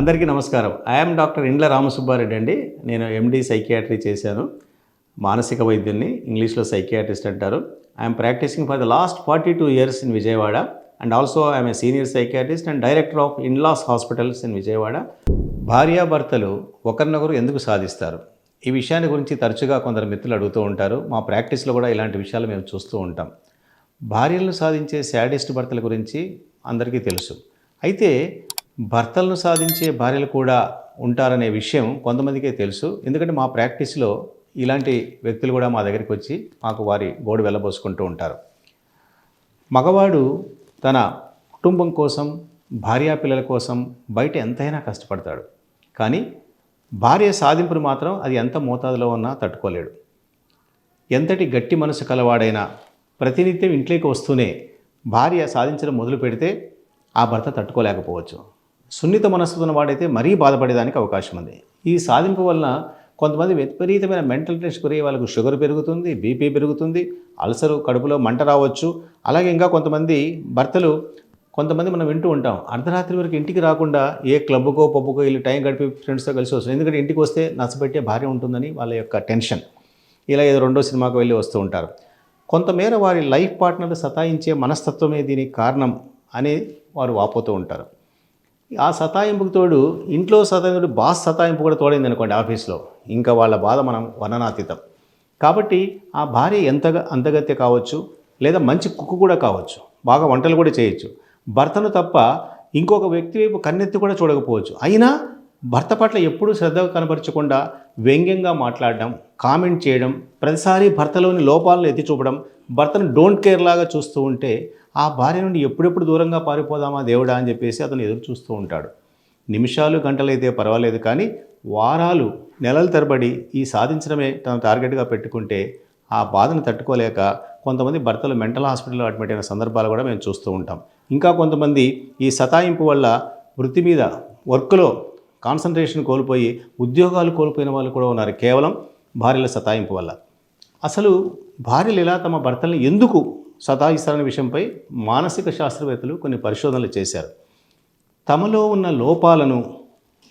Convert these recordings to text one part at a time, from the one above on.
అందరికీ నమస్కారం. I'm doctor ఇండ్ల రామసుబ్బారెడ్డి అండి. నేను ఎండి సైకియాట్రీ చేశాను. మానసిక వైద్యుల్ని ఇంగ్లీష్లో సైకియాట్రిస్ట్ అంటారు. I'm practising for the last forty two years in Vijayawada. And also I'm a senior psychiatrist and director of Indlas hospitals in Vijayawada. భార్యాభర్తలు ఒకరినొకరు ఎందుకు సాధిస్తారు? ఈ విషయాన్ని గురించి తరచుగా కొందరు మిత్రులు అడుగుతూ ఉంటారు. మా ప్రాక్టీస్లో కూడా ఇలాంటి విషయాలు మేము చూస్తూ ఉంటాం. భార్యలను సాధించే శాడిస్ట్ భర్తల గురించి అందరికీ తెలుసు. అయితే భర్తలను సాధించే భార్యలు కూడా ఉంటారనే విషయం కొంతమందికే తెలుసు. ఎందుకంటే మా ప్రాక్టీస్లో ఇలాంటి వ్యక్తులు కూడా మా దగ్గరికి వచ్చి మాకు వారి గోడు వెళ్ళబోసుకుంటూ ఉంటారు. మగవాడు తన కుటుంబం కోసం భార్యా పిల్లల కోసం బయట ఎంతైనా కష్టపడతాడు. కానీ భార్య సాధింపును మాత్రం అది ఎంత మోతాదులో ఉన్నా తట్టుకోలేడు. ఎంతటి గట్టి మనసు కలవాడైనా ప్రతినిత్యం ఇంట్లోకి వస్తూనే భార్య సాధించడం మొదలు పెడితే ఆ భర్త తట్టుకోలేకపోవచ్చు. సున్నిత మనస్సుతో వాడైతే మరీ బాధపడేదానికి అవకాశం ఉంది. ఈ సాధింపు వలన కొంతమంది విపరీతమైన మెంటల్ టెస్ట్ గురయ్యే వాళ్ళకు షుగర్ పెరుగుతుంది బీపీ పెరుగుతుంది అల్సరు కడుపులో మంట రావచ్చు. అలాగే ఇంకా కొంతమంది భర్తలు కొంతమంది మనం వింటూ ఉంటాం అర్ధరాత్రి వరకు ఇంటికి రాకుండా ఏ క్లబ్కో పబ్బుకో వెళ్ళి టైం గడిపి ఫ్రెండ్స్తో కలిసి వస్తుంది ఎందుకంటే ఇంటికి వస్తే నచ్చబెట్టే భార్య ఉంటుందని వాళ్ళ యొక్క టెన్షన్. ఇలా ఏదో రెండో సినిమాకు వెళ్ళి వస్తూ ఉంటారు. కొంతమేర వారి లైఫ్ పార్ట్నర్ సతాయించే మనస్తత్వమే దీనికి కారణం అని వారు వాపోతూ ఉంటారు. ఆ సతాయింపుకు తోడు ఇంట్లో సతాయింపుడు బాస్ సతాయింపు కూడా తోడైంది అనుకోండి ఆఫీస్లో. ఇంకా వాళ్ళ బాధ మనం వర్ణనాతీతం. కాబట్టి ఆ భార్య ఎంతగా అంతగత్య కావచ్చు లేదా మంచి కుక్కు కూడా కావచ్చు బాగా వంటలు కూడా చేయొచ్చు. భర్తను తప్ప ఇంకొక వ్యక్తి వైపు కన్నెత్తి కూడా చూడకపోవచ్చు. అయినా భర్త పట్ల ఎప్పుడూ శ్రద్ధ కనపరచకుండా వ్యంగ్యంగా మాట్లాడడం కామెంట్ చేయడం ప్రతిసారి భర్తలోని లోపాలను ఎత్తి చూపడం భర్తను డోంట్ కేర్ లాగా చూస్తూ ఉంటే ఆ భార్య నుండి ఎప్పుడెప్పుడు దూరంగా పారిపోదామా దేవుడా అని చెప్పేసి అతను ఎదురు చూస్తూ ఉంటాడు. నిమిషాలు గంటలైతే పర్వాలేదు కానీ వారాలు నెలల తరబడి ఈ సాధించడమే తన టార్గెట్గా పెట్టుకుంటే ఆ బాధను తట్టుకోలేక కొంతమంది భర్తలు మెంటల్ హాస్పిటల్లో అడ్మిట్ అయిన సందర్భాలు కూడా మేము చూస్తూ ఉంటాం. ఇంకా కొంతమంది ఈ సతాయింపు వల్ల వృత్తి మీద వర్క్లో కాన్సన్ట్రేషన్ కోల్పోయి ఉద్యోగాలు కోల్పోయిన వాళ్ళు కూడా ఉన్నారు కేవలం భార్యల సతాయింపు వల్ల. అసలు భార్యలు ఇలా తమ భర్తల్ని ఎందుకు సతాయిస్తారనే విషయంపై మానసిక శాస్త్రవేత్తలు కొన్ని పరిశోధనలు చేశారు. తమలో ఉన్న లోపాలను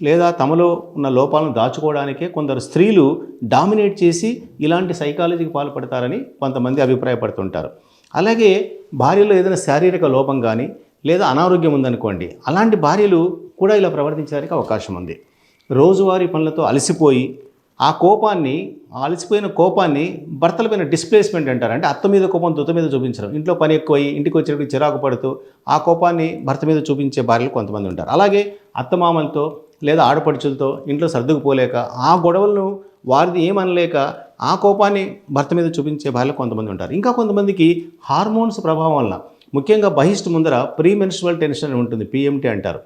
లేదా తమలో ఉన్న లోపాలను దాచుకోవడానికే కొందరు స్త్రీలు డామినేట్ చేసి ఇలాంటి సైకాలజీకి పాల్పడతారని కొంతమంది అభిప్రాయపడుతుంటారు. అలాగే భార్యలో ఏదైనా శారీరక లోపం కానీ లేదా అనారోగ్యం ఉందనుకోండి అలాంటి భార్యలు కూడా ఇలా ప్రవర్తించడానికి అవకాశం ఉంది. రోజువారీ పనులతో అలసిపోయి ఆ కోపాన్ని అలసిపోయిన కోపాన్ని భర్తలపైన డిస్ప్లేస్మెంట్ అంటారు. అంటే అత్త మీద కోపం దుత్త మీద చూపించడం. ఇంట్లో పని ఎక్కువై ఇంటికి వచ్చేటప్పుడు చిరాకు పడుతూ ఆ కోపాన్ని భర్త మీద చూపించే భార్యలు కొంతమంది ఉంటారు. అలాగే అత్తమామలతో లేదా ఆడపడుచులతో ఇంట్లో సర్దుకుపోలేక ఆ గొడవలను వారిది ఏమనలేక ఆ కోపాన్ని భర్త మీద చూపించే భార్యలు కొంతమంది ఉంటారు. ఇంకా కొంతమందికి హార్మోన్స్ ప్రభావం వలన ముఖ్యంగా బహిష్టు ముందర ప్రీ మెన్స్ట్రువల్ టెన్షన్ అని ఉంటుంది పిఎంటీ అంటారు.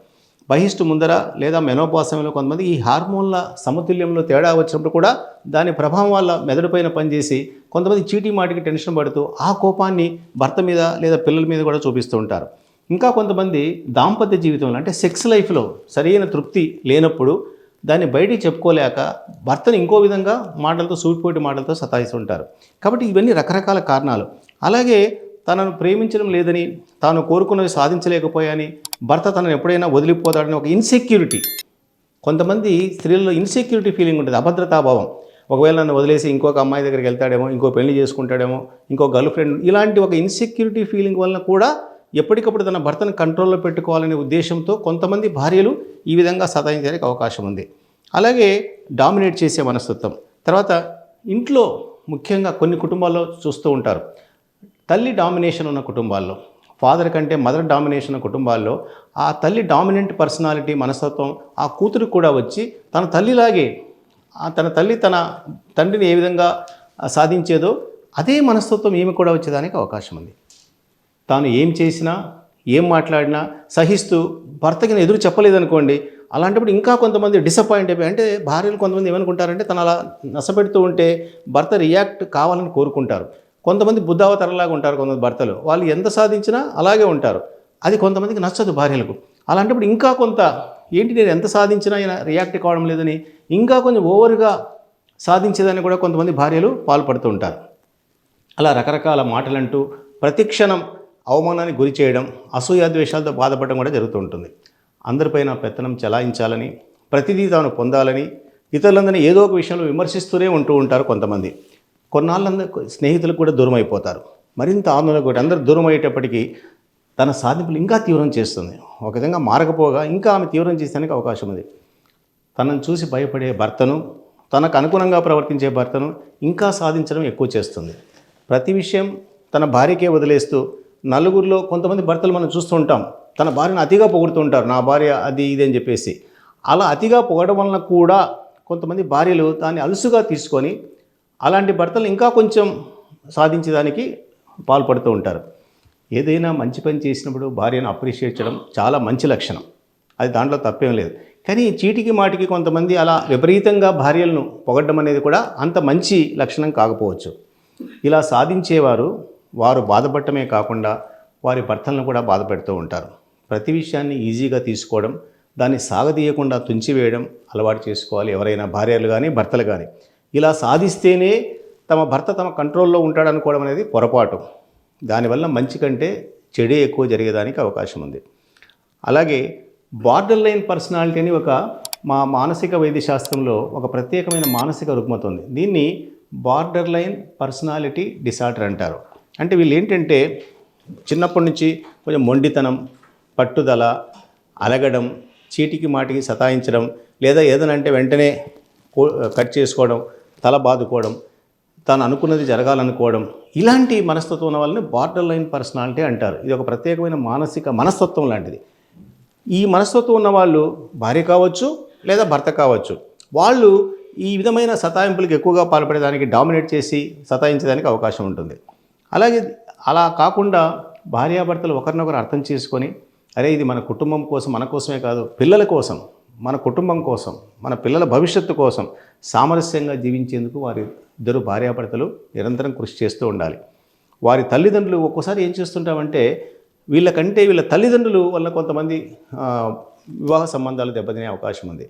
బహిష్టు ముందర లేదా మెనోపాస్ సమయంలో కొంతమంది ఈ హార్మోన్ల సమతుల్యంలో తేడా వచ్చినప్పుడు కూడా దాని ప్రభావం వల్ల మెదడుపైన పనిచేసి కొంతమంది చీటీ మాటికి టెన్షన్ పడుతూ ఆ కోపాన్ని భర్త మీద లేదా పిల్లల మీద కూడా చూపిస్తూ ఉంటారు. ఇంకా కొంతమంది దాంపత్య జీవితంలో అంటే సెక్స్ లైఫ్లో సరైన తృప్తి లేనప్పుడు దాన్ని బయటికి చెప్పుకోలేక భర్తను ఇంకో విధంగా మాటలతో సూటిపోటి మాటలతో సతాయిస్తుంటారు. కాబట్టి ఇవన్నీ రకరకాల కారణాలు. అలాగే తనను ప్రేమించడం లేదని తాను కోరుకున్నది సాధించలేకపోయాని భర్త తనను ఎప్పుడైనా వదిలిపోతాడని ఒక ఇన్సెక్యూరిటీ కొంతమంది స్త్రీలలో ఇన్సెక్యూరిటీ ఫీలింగ్ ఉంటుంది అభద్రతాభావం ఒకవేళ నన్ను వదిలేసి ఇంకొక అమ్మాయి దగ్గరికి వెళ్తాడేమో ఇంకో పెళ్ళి చేసుకుంటాడేమో ఇంకో గర్ల్ ఫ్రెండ్ ఇలాంటి ఒక ఇన్సెక్యూరిటీ ఫీలింగ్ వలన కూడా ఎప్పటికప్పుడు తన భర్తను కంట్రోల్లో పెట్టుకోవాలనే ఉద్దేశంతో కొంతమంది భార్యలు ఈ విధంగా సతాయించడానికి అవకాశం ఉంది. అలాగే డామినేట్ చేసే మనస్తత్వం. తర్వాత ఇంట్లో ముఖ్యంగా కొన్ని కుటుంబాల్లో చూస్తూ ఉంటారు. తల్లి డామినేషన్ ఉన్న కుటుంబాల్లో ఫాదర్ కంటే మదర్ డామినేషన్ ఉన్న కుటుంబాల్లో ఆ తల్లి డామినెంట్ పర్సనాలిటీ మనస్తత్వం ఆ కూతురు కూడా వచ్చి తన తల్లిలాగే తన తల్లి తన తండ్రిని ఏ విధంగా సాధించేదో అదే మనస్తత్వం ఈమె కూడా వచ్చేదానికి అవకాశం ఉంది. తాను ఏం చేసినా ఏం మాట్లాడినా సహిస్తూ భర్తకి ఎదురు చెప్పలేదనుకోండి అలాంటప్పుడు ఇంకా కొంతమంది డిసప్పాయింట్ అయిపోయి అంటే భార్యలు కొంతమంది ఏమనుకుంటారంటే తను అలా నష్టపెడుతూ ఉంటే భర్త రియాక్ట్ కావాలని కోరుకుంటారు. కొంతమంది బుద్ధావతరలాగా ఉంటారు కొంతమంది భర్తలు. వాళ్ళు ఎంత సాధించినా అలాగే ఉంటారు. అది కొంతమందికి నచ్చదు భార్యలకు. అలాంటప్పుడు ఇంకా కొంత ఏంటి నేను ఎంత సాధించినా ఆయన రియాక్ట్ కావడం లేదని ఇంకా కొంచెం ఓవర్గా సాధించేదని కూడా కొంతమంది భార్యలు పాల్పడుతూ ఉంటారు. అలా రకరకాల మాటలంటూ ప్రతిక్షణం అవమానానికి గురి చేయడం అసూయాద్వేషాలతో బాధపడడం కూడా జరుగుతూ ఉంటుంది. అందరిపైన పెత్తనం చలాయించాలని ప్రతిదీ తాను పొందాలని ఇతరులందరినీ ఏదో ఒక విషయంలో విమర్శిస్తూనే ఉంటూ ఉంటారు కొంతమంది. కొన్నాళ్ళందరూ స్నేహితులకు కూడా దూరం అయిపోతారు మరింత ఆందోళన కూడా అందరూ దూరం అయ్యేటప్పటికీ తన సాధింపులు ఇంకా తీవ్రం చేస్తుంది. ఒక విధంగా మారకపోగా ఇంకా ఆమె తీవ్రం చేసేందుకు అవకాశం ఉంది. తనను చూసి భయపడే భర్తను తనకు అనుగుణంగా ప్రవర్తించే భర్తను ఇంకా సాధించడం ఎక్కువ చేస్తుంది. ప్రతి విషయం తన భార్యకే వదిలేస్తూ నలుగురిలో కొంతమంది భర్తలు మనం చూస్తూ ఉంటాం. తన భార్యను అతిగా పొగుడుతూ ఉంటారు. నా భార్య అది ఇది అని చెప్పేసి. అలా అతిగా పొగడం వలన కూడా కొంతమంది భార్యలు దాన్ని అలుసుగా తీసుకొని అలాంటి భర్తలు ఇంకా కొంచెం సాధించడానికి పాల్పడుతూ ఉంటారు. ఏదైనా మంచి పని చేసినప్పుడు భార్యను అప్రిషియేట్ చేయడం చాలా మంచి లక్షణం. అది దాంట్లో తప్పేం లేదు. కానీ చీటికి మాటికి కొంతమంది అలా విపరీతంగా భార్యలను పొగడ్డం అనేది కూడా అంత మంచి లక్షణం కాకపోవచ్చు. ఇలా సాధించేవారు వారు బాధపడటమే కాకుండా వారి భర్తలను కూడా బాధపెడుతూ ఉంటారు. ప్రతి విషయాన్ని ఈజీగా తీసుకోవడం దాన్ని సాగదీయకుండా తుంచివేయడం అలవాటు చేసుకోవాలి ఎవరైనా భార్యలు కానీ భర్తలు కానీ ఇలా సాధిస్తేనే తమ భర్త తమ కంట్రోల్లో ఉంటాడనుకోవడం అనేది పొరపాటు. దానివల్ల మంచి కంటే చెడే ఎక్కువ జరిగేదానికి అవకాశం ఉంది. అలాగే బార్డర్ లైన్ పర్సనాలిటీ అని ఒక మా మానసిక వైద్య శాస్త్రంలో ఒక ప్రత్యేకమైన మానసిక రుగ్మత ఉంది. దీన్ని బార్డర్ లైన్ పర్సనాలిటీ డిసార్డర్ అంటారు. అంటే వీళ్ళు ఏంటంటే చిన్నప్పటి నుంచి కొంచెం మొండితనం పట్టుదల అలగడం చీటికి మాటికి సతాయించడం లేదా ఏదైనా అంటే వెంటనే కట్ చేసుకోవడం తల బాదుకోవడం తాను అనుకున్నది జరగాలనుకోవడం ఇలాంటి మనస్తత్వం ఉన్న వాళ్ళని బార్డర్ లైన్ పర్సనాలిటీ అంటారు. ఇది ఒక ప్రత్యేకమైన మానసిక మనస్తత్వం లాంటిది. ఈ మనస్తత్వం ఉన్న వాళ్ళు భార్య కావచ్చు లేదా భర్త కావచ్చు వాళ్ళు ఈ విధమైన సతాయింపులకు ఎక్కువగా పాల్పడేదానికి డామినేట్ చేసి సతాయించడానికి అవకాశం ఉంటుంది. అలాగే అలా కాకుండా భార్యాభర్తలు ఒకరినొకరు అర్థం చేసుకొని అరే ఇది మన కుటుంబం కోసం మన కోసమే కాదు పిల్లల కోసం మన కుటుంబం కోసం మన పిల్లల భవిష్యత్తు కోసం సామరస్యంగా జీవించేందుకు వారి ఇద్దరు భార్యాభర్తలు నిరంతరం కృషి చేస్తూ ఉండాలి. వారి తల్లిదండ్రులు ఒక్కోసారి ఏం చేస్తుంటామంటే వీళ్ళకంటే వీళ్ళ తల్లిదండ్రులు వల్ల కొంతమంది వివాహ సంబంధాలు దెబ్బతినే అవకాశం ఉంది.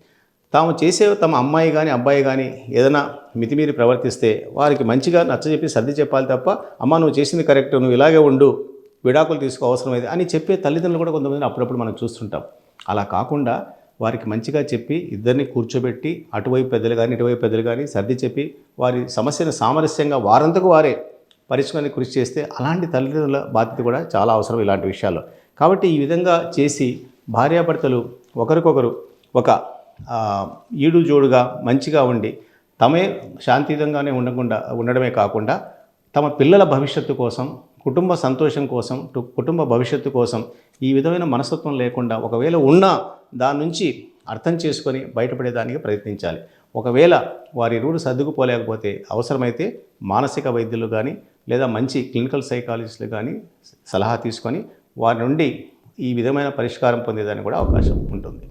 తాము చేసే తమ అమ్మాయి కానీ అబ్బాయి కానీ ఏదైనా మితిమీరి ప్రవర్తిస్తే వారికి మంచిగా నచ్చజెప్పి సర్ది చెప్పాలి తప్ప అమ్మ నువ్వు చేసింది కరెక్ట్ నువ్వు ఇలాగే ఉండు విడాకులు తీసుకో అవసరమైంది అని చెప్పే తల్లిదండ్రులు కూడా కొంతమంది అప్పుడప్పుడు మనం చూస్తుంటాం. అలా కాకుండా వారికి మంచిగా చెప్పి ఇద్దరిని కూర్చోబెట్టి అటువైపు పెద్దలు కానీ ఇటువైపు పెద్దలు కానీ సర్ది చెప్పి వారి సమస్యను సామరస్యంగా వారంతకు వారే పరిష్కారాన్ని కృషి చేస్తే అలాంటి తల్లిదండ్రుల బాధ్యత కూడా చాలా అవసరం ఇలాంటి విషయాల్లో. కాబట్టి ఈ విధంగా చేసి భార్యాభర్తలు ఒకరికొకరు ఒక ఈడు జోడుగా మంచిగా ఉండి తమే శాంతియుతంగానే ఉండకుండా ఉండడమే కాకుండా తమ పిల్లల భవిష్యత్తు కోసం కుటుంబ సంతోషం కోసం కుటుంబ భవిష్యత్తు కోసం ఈ విధమైన మనస్తత్వం లేకుండా ఒకవేళ ఉన్నా దాని నుంచి అర్థం చేసుకొని బయటపడేదానికి ప్రయత్నించాలి. ఒకవేళ వారి రూడు సర్దుకుపోలేకపోతే అవసరమైతే మానసిక వైద్యులు కానీ లేదా మంచి క్లినికల్ సైకాలజిస్టులు కానీ సలహా తీసుకొని వారి నుండి ఈ విధమైన పరిష్కారం పొందేదానికి కూడా అవకాశం ఉంటుంది.